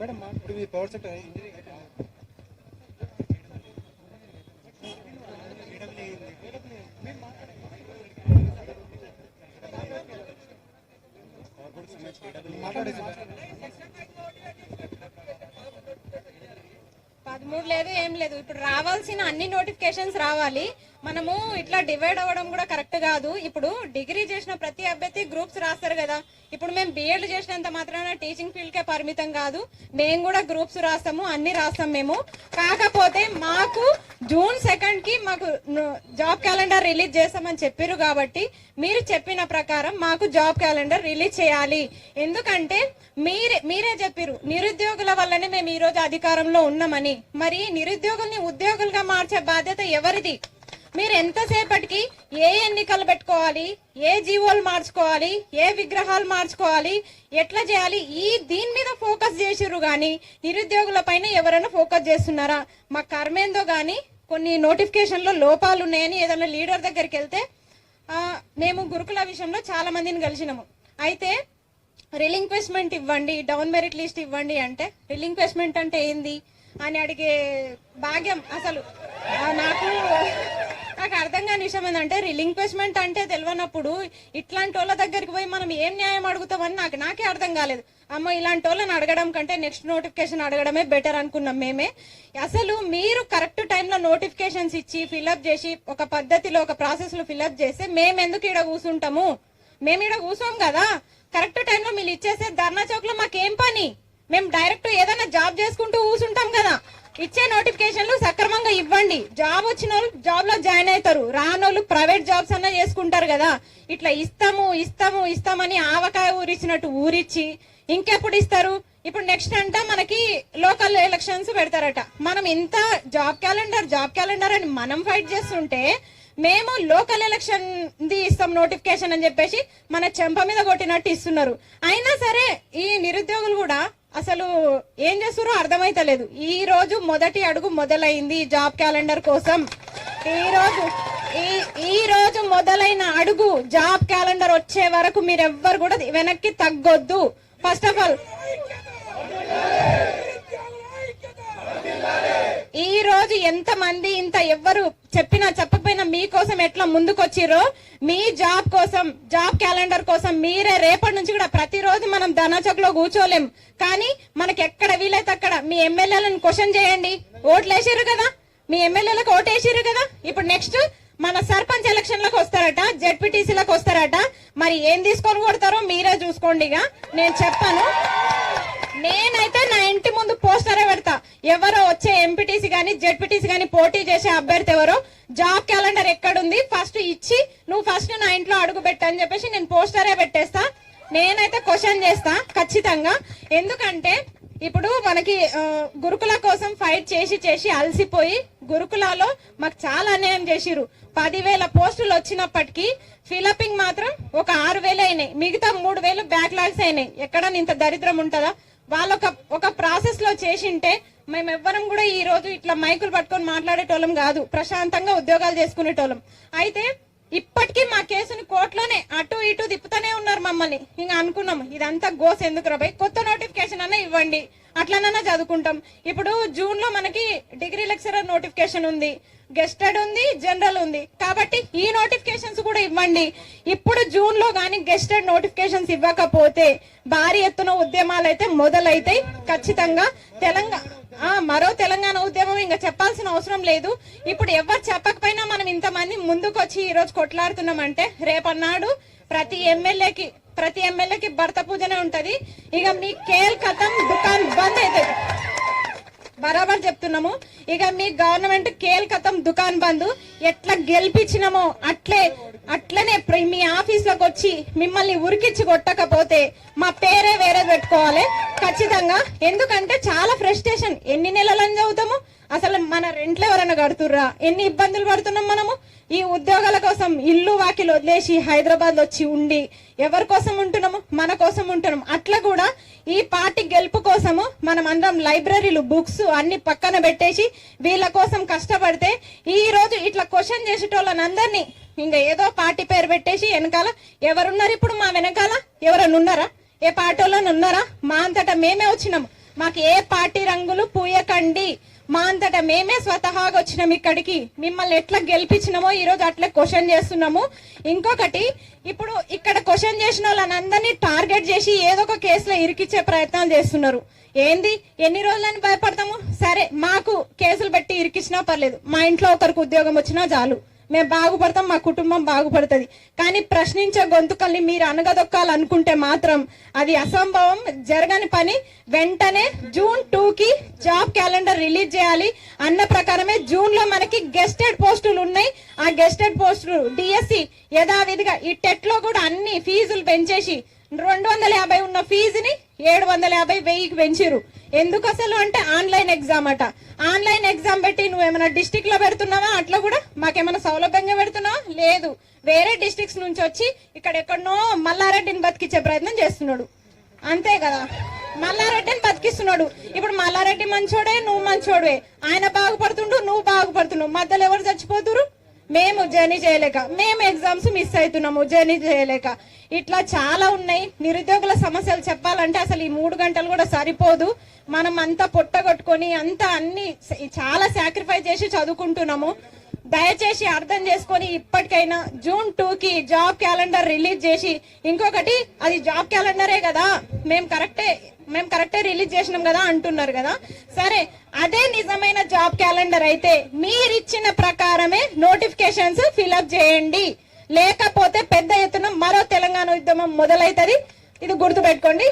Madam ఇప్పుడు మీ power sector engineering పదమూడు లేదు ఏం లేదు. ఇప్పుడు రావాల్సిన అన్ని నోటిఫికేషన్స్ రావాలి. మనము ఇట్లా డివైడ్ అవ్వడం కూడా కరెక్ట్ కాదు. ఇప్పుడు డిగ్రీ చేసిన ప్రతి అభ్యర్థి గ్రూప్స్ రాస్తారు కదా. ఇప్పుడు మేము బీఎడ్ చేసినంత మాత్రాన టీచింగ్ ఫీల్డ్ కే పరిమితం కాదు. మేము కూడా గ్రూప్స్ రాస్తాము అన్ని రాస్తాం మేము. కాకపోతే మాకు జూన్ సెకండ్కి మాకు జాబ్ క్యాలెండర్ రిలీజ్ చేస్తామని చెప్పారు కాబట్టి మీరు చెప్పిన ప్రకారం మాకు జాబ్ క్యాలెండర్ రిలీజ్ చేయాలి. ఎందుకంటే మీరే మీరే చెప్పారు నిరుద్యోగుల వల్లనే మేము ఈ రోజు అధికారంలో ఉన్నామని. మరి నిరుద్యోగుల్ని ఉద్యోగులుగా మార్చే బాధ్యత ఎవరిది? మీరు ఎంతసేపటికి ఏ ఎన్నికలు పెట్టుకోవాలి? ఏ జీవోలు మార్చుకోవాలి? ఏ విగ్రహాలు మార్చుకోవాలి? ఎట్లా చేయాలి? ఈ దీని మీద ఫోకస్ చేసిర్రు కానీ నిరుద్యోగుల పైన ఎవరైనా ఫోకస్ చేస్తున్నారా? మా కర్మేందో కానీ కొన్ని నోటిఫికేషన్లో లోపాలు ఉన్నాయని ఏదైనా లీడర్ దగ్గరికి వెళ్తే మేము గురుకుల విషయంలో చాలా మందిని కలిసినాము. అయితే రిలింక్వెస్ట్మెంట్ ఇవ్వండి డౌన్ మెరిట్ లిస్ట్ ఇవ్వండి అంటే రిలింక్వెస్ట్మెంట్ అంటే ఏంది? అని అడిగే భాగ్యం అసలు నాకు నాకు అర్థం కాని విషయం ఏంటంటే రిలింక్వెస్ట్మెంట్ అంటే తెలియనప్పుడు ఇట్లాంటి వాళ్ళ దగ్గరికి పోయి మనం ఏం న్యాయం అడుగుతామని నాకు నాకే అర్థం కాలేదు. అమ్మ ఇలాంటి వాళ్ళని అడగడం కంటే నెక్స్ట్ నోటిఫికేషన్ అడగడమే బెటర్ అనుకున్నాం మేమే. అసలు మీరు కరెక్ట్ టైంలో నోటిఫికేషన్స్ ఇచ్చి ఫిల్అప్ చేసి ఒక పద్ధతిలో ఒక ప్రాసెస్లో ఫిల్అప్ చేస్తే మేము ఎందుకు ఈడ కూసుంటాము? మేము ఈడ కూసాం కదా. కరెక్ట్ టైంలో మీరు ఇచ్చేస్తే ధర్నా చౌక్లో మాకేం పని? మేము డైరెక్ట్ ఏదైనా జాబ్ చేసుకుంటూ కూసుంటాం కదా. ఇచ్చే నోటిఫికేషన్లు సక్రమంగా ఇవ్వండి. జాబ్ వచ్చిన వాళ్ళు జాబ్లో జాయిన్ అవుతారు. రానోళ్ళు ప్రైవేట్ జాబ్స్ అన్నా చేసుకుంటారు కదా. ఇట్లా ఇస్తాము ఇస్తాము ఇస్తామని ఆవకాయ ఊరిచ్చినట్టు ఊరిచ్చి ఇంకెప్పుడు ఇస్తారు? ఇప్పుడు నెక్స్ట్ అంట మనకి లోకల్ ఎలక్షన్స్ పెడతారట. మనం ఇంత జాబ్ క్యాలెండర్ జాబ్ క్యాలెండర్ అని మనం ఫైట్ చేస్తుంటే మేము లోకల్ ఎలక్షన్ ది ఇస్తాం నోటిఫికేషన్ అని చెప్పేసి మన చెంప మీద కొట్టినట్టు ఇస్తున్నారు. అయినా సరే ఈ నిరుద్యోగులు కూడా అసలు ఏం చేస్తారో అర్థమైతలేదు. ఈ రోజు మొదటి అడుగు మొదలైంది జాబ్ క్యాలెండర్ కోసం. ఈ రోజు ఈ ఈ రోజు మొదలైన అడుగు జాబ్ క్యాలెండర్ వచ్చే వరకు మీరెవ్వరు కూడా వెనక్కి తగ్గొద్దు. ఫస్ట్ ఆఫ్ ఆల్ ఈ రోజు ఎంత మంది ఇంత ఎవ్వరు చెప్పినా చెప్పకపోయినా మీకోసం ఎట్లా ముందుకొచ్చిరో మీ జాబ్ కోసం జాబ్ క్యాలెండర్ కోసం మీరే రేపటి నుంచి కూడా ప్రతిరోజు మనం ధనాచక్ కూర్చోలేం. కానీ మనకి ఎక్కడ వీలైతే అక్కడ మీ ఎమ్మెల్యేలను క్వశ్చన్ చేయండి. ఓట్లు కదా? మీ ఎమ్మెల్యేలకు ఓటేసారు వేసిర్రు కదా? ఇప్పుడు నెక్స్ట్ మన సర్పంచ్ ఎలక్షన్లకు వస్తారట జెడ్పీటీసీలకు వస్తారట. మరి ఏం తీసుకొని కొడతారో మీరే చూసుకోండి ఇక. నేను చెప్పాను నేనైతే నా ఇంటి ముందు పోస్టరే పెడతా. ఎవరో వచ్చే ఎంపీటీసీ గాని జెడ్పీటీసీ గాని పోటీ చేసే అభ్యర్థి ఎవరో జాబ్ క్యాలెండర్ ఎక్కడుంది ఫస్ట్ ఇచ్చి నువ్వు ఫస్ట్ నా ఇంట్లో అడుగు పెట్టని చెప్పేసి నేను పోస్టరే పెట్టేస్తా. నేనైతే క్వశ్చన్ చేస్తా ఖచ్చితంగా. ఎందుకంటే ఇప్పుడు మనకి గురుకుల కోసం ఫైట్ చేసి చేసి అలసిపోయి గురుకులాలో మాకు చాలా అన్యాయం చేసిరు పదివేల పోస్టులు వచ్చినప్పటికీ ఫిలపింగ్ మాత్రం ఒక ఆరు వేలు అయినాయి. మిగతా మూడు వేలు బ్యాక్లాగ్స్ అయినాయి. ఎక్కడ ఇంత దరిద్రం ఉంటుందా? వాళ్ళు ఒక ఒక ప్రాసెస్లో చేసింటే మేము ఎవ్వరం కూడా ఈ రోజు ఇట్లా మైకులు పట్టుకొని మాట్లాడేటోళ్ళం కాదు. ప్రశాంతంగా ఉద్యోగాలు చేసుకునేటోళ్ళం. అయితే ఇప్పటికీ మా కేసుని కోర్టులోనే అటు ఇటు తిప్పుతూనే ఉన్నారు మమ్మల్ని. ఇంకా అనుకున్నాం ఇదంతా గోస్ ఎందుకు రాబాయి కొత్త నోటిఫికేషన్ అన్న ఇవ్వండి. అట్లనన్నా చదువుకుంటాం. ఇప్పుడు జూన్లో మనకి డిగ్రీ లెక్చరర్ నోటిఫికేషన్ ఉంది. గెస్టెడ్ ఉంది జనరల్ ఉంది. కాబట్టి ఈ నోటిఫికేషన్స్ కూడా ఇవ్వండి. ఇప్పుడు జూన్లో కానీ గెస్టెడ్ నోటిఫికేషన్స్ ఇవ్వకపోతే భారీ ఎత్తున ఉద్యమాలు అయితే మొదలైతాయి. ఖచ్చితంగా తెలంగాణ మరో తెలంగాణ ఉద్యమం ఇంకా చెప్పాల్సిన అవసరం లేదు. ఇప్పుడు ఎవరు చెప్పకపోయినా మనం ఇంతమంది ముందుకొచ్చి ఈ రోజు కొట్లాడుతున్నామంటే రేపన్నాడు ప్రతి ఎమ్మెల్యేకి ప్రతి ఎమ్మెల్యేకి భర్త పూజనే ఉంటది. ఇక మీ కేల్ కథం దుకాన్ బంద్ అవుతుంది బరాబర్ చెప్తున్నాము. ఇక మీ గవర్నమెంట్ కేల్కతం దుకాన్ బంద్. ఎట్లా గెలిపించినామో అట్లే అట్లనే మీ ఆఫీస్లోకి వచ్చి మిమ్మల్ని ఉరికిచ్చి కొట్టకపోతే మా పేరే వేరే పెట్టుకోవాలి. ఖచ్చితంగా. ఎందుకంటే చాలా ఫ్రస్ట్రేషన్. ఎన్ని నెలలని చదువుతాము? అసలు మన రెంట్లు ఎవరైనా కడుతుర్రా? ఎన్ని ఇబ్బందులు పడుతున్నాం మనము? ఈ ఉద్యోగాల కోసం ఇల్లు వాకిలు వదిలేసి హైదరాబాద్ వచ్చి ఉండి ఎవరి కోసం ఉంటున్నాము? మన కోసం ఉంటున్నాం అట్లా కూడా ఈ పార్టీ గెలుపు కోసము మనం అందరం లైబ్రరీలు బుక్స్ అన్ని పక్కన పెట్టేసి వీళ్ళ కోసం కష్టపడితే ఈ రోజు ఇట్లా క్వశ్చన్ చేసేటోళ్ళని అందరినీ ఇంకా ఏదో పార్టీ పేరు పెట్టేసి వెనకాల ఎవరున్నారు ఇప్పుడు మా వెనకాల? ఎవరన్నా ఉన్నారా? ఏ పార్టీ ఉన్నారా? మా అంతటా మేమే వచ్చినాము మాకు ఏ పార్టీ రంగులు పూయకండి. మా అంతటా మేమే స్వతహాగా వచ్చినాం ఇక్కడికి. మిమ్మల్ని ఎట్లా గెలిపించినామో ఈరోజు అట్లా క్వశ్చన్ చేస్తున్నాము. ఇంకొకటి ఇప్పుడు ఇక్కడ క్వశ్చన్ చేసిన వాళ్ళని టార్గెట్ చేసి ఏదో ఒక కేసులో ఇరికిచ్చే ప్రయత్నాలు చేస్తున్నారు. ఏంది? ఎన్ని రోజులని భయపడతాము? సరే మాకు కేసులు పెట్టి ఇరికిచ్చినా పర్లేదు. మా ఇంట్లో ఒకరికి ఉద్యోగం వచ్చినా చాలు. మేము బాగుపడతాం మా కుటుంబం బాగుపడుతుంది. కానీ ప్రశ్నించే గొంతుకల్ని మీరు అనగదొక్కాలనుకుంటే మాత్రం అది అసంభవం జరగని పని. వెంటనే జూన్ టూకి జాబ్ క్యాలెండర్ రిలీజ్ చేయాలి. అన్న ప్రకారమే జూన్లో మనకి గెస్టెడ్ పోస్టులు ఉన్నాయి. ఆ గెస్టెడ్ పోస్టులు డిఎస్సి యథావిధిగా ఈ టెట్లో కూడా అన్ని ఫీజులు పెంచేసి రెండు వందల యాభై ఉన్న ఫీజుని ఏడు వందల యాభై వెయ్యికి పెంచారు ఎందుకు అసలు అంటే ఆన్లైన్ ఎగ్జామ్ అట. ఆన్లైన్ ఎగ్జామ్ పెట్టి నువ్వేమైనా డిస్టిక్లో పెడుతున్నావా? అట్లా కూడా మాకేమైనా సౌలభ్యంగా పెడుతున్నావా? లేదు. వేరే డిస్టిక్స్ నుంచి వచ్చి ఇక్కడ ఎక్కడనో మల్లారెడ్డిని బతికించే ప్రయత్నం చేస్తున్నాడు. అంతే కదా. మల్లారెడ్డిని బతికిస్తున్నాడు. ఇప్పుడు మల్లారెడ్డి మంచోడే నువ్వు మంచోడే ఆయన బాగుపడుతుండు నువ్వు బాగుపడుతున్నావు. మధ్యలో ఎవరు చచ్చిపోతురు మేము జర్నీ చేయలేక మేము ఎగ్జామ్స్ మిస్ అవుతున్నాము జర్నీ చేయలేక. ఇట్లా చాలా ఉన్నాయి. నిరుద్యోగుల సమస్యలు చెప్పాలంటే అసలు ఈ మూడు గంటలు కూడా సరిపోదు. మనం అంతా పొట్టగొట్టుకొని అంతా అన్ని చాలా సాక్రిఫైస్ చేసి చదువుకుంటున్నాము. దయచేసి అర్థం చేసుకొని ఇప్పటికైనా జూన్ టూ కి జాబ్ క్యాలెండర్ రిలీజ్ చేసి ఇంకొకటి అది జాబ్ క్యాలెండరే కదా. మేము కరెక్టే మేము కరెక్టే రిలీజ్ చేసినాం కదా అంటున్నారు కదా. సరే అదే నిజమైన జాబ్ క్యాలెండర్ అయితే మీరిచ్చిన ప్రకారమే నోటిఫికేషన్స్ ఫిల్అప్ చేయండి. లేకపోతే పెద్ద ఎత్తున మరో తెలంగాణ ఉద్యమం మొదలైతుంది. ఇది గుర్తుపెట్టుకోండి.